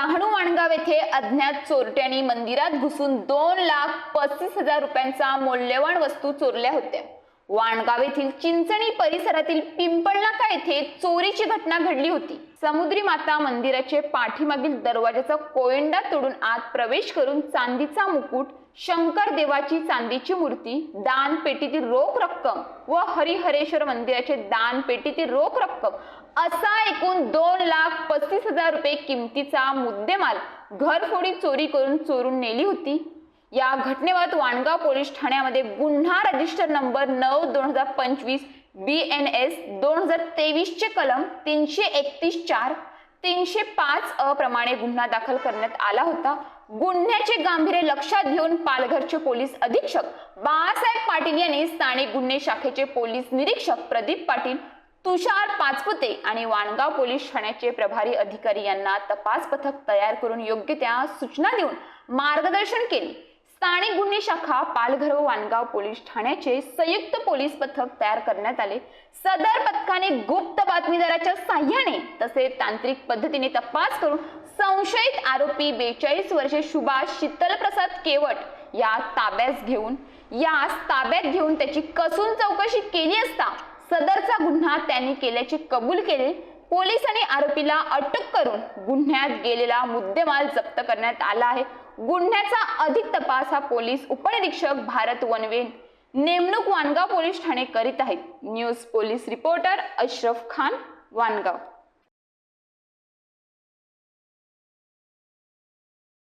डहाणू वाणगाव येथे अज्ञात चोरट्यांनी मंदिरात घुसून दोन लाख पस्तीस हजार रुपयांचा मौल्यवान वस्तू चोरल्या होत्या. वाणगाव येथील चिंचणी परिसरातील पिंपळनाका येथे चोरीची घटना घडली होती. समुद्री माता मंदिराचे पाठीमागील दरवाजाचा कोयंडा तोडून आत प्रवेश करून चांदीचा मुकुट शंकर देवाची चांदीची मूर्ती दान पेटीतील रोख रक्कम व हरिहरेश्वर मंदिराचे दान पेटीतील रोख रक्कम असा एकूण दोन लाख पस्तीस हजार रुपये किमतीचा मुद्देमाल घरफोडी चोरी करून चोरून नेली होती. या घटनेबाबत वाणगाव पोलीस ठाण्यामध्ये गुन्हा रजिस्टर नंबर नऊ दोन हजार पंचवीस बी एन एस दोन हजार तेवीसचे कलम तीनशे एकतीस चार तीनशे पाच अ प्रमाणे गुन्हा दाखल करण्यात आला होता. गुन्ह्याचे गांभीर्य लक्षात घेऊन पालघरचे पोलीस अधीक्षक बाळासाहेब पाटील यांनी स्थानिक गुन्हे शाखेचे पोलीस निरीक्षक प्रदीप पाटील तुषार पाचपुते आणि वाणगाव पोलीस ठाण्याचे प्रभारी अधिकारी यांना तपास पथक तयार करून योग्य त्या सूचना देऊन मार्गदर्शन केले. स्थानिक गुन्हे शाखा पालघर व वानगाव पोलीस ठाण्याचे संयुक्त पोलीस पथक तयार करण्यात आले. सदर पथकाने गुप्त बातमीदाराच्या साह्याने तसे तांत्रिक पद्धतीने तपास करून संशयित आरोपी बेचाळीस वर्षे सुभाष शीतलप्रसाद केवट या ताब्यास घेऊन यास ताब्यात घेऊन त्याची कसून चौकशी केली असता सदरचा गुन्हा त्यांनी केल्याचे कबूल केले. पोलिसांनी आरोपीला अटक करून गुन्ह्यात गेलेला मुद्देमाल जप्त करण्यात आला आहे. गुन्ह्याचा अधिक तपास हा पोलीस उपनिरीक्षक भारत वनवे नेमणूक वानगाव पोलीस ठाणे करीत आहेत. News police reporter Ashraf Khan Vangaon.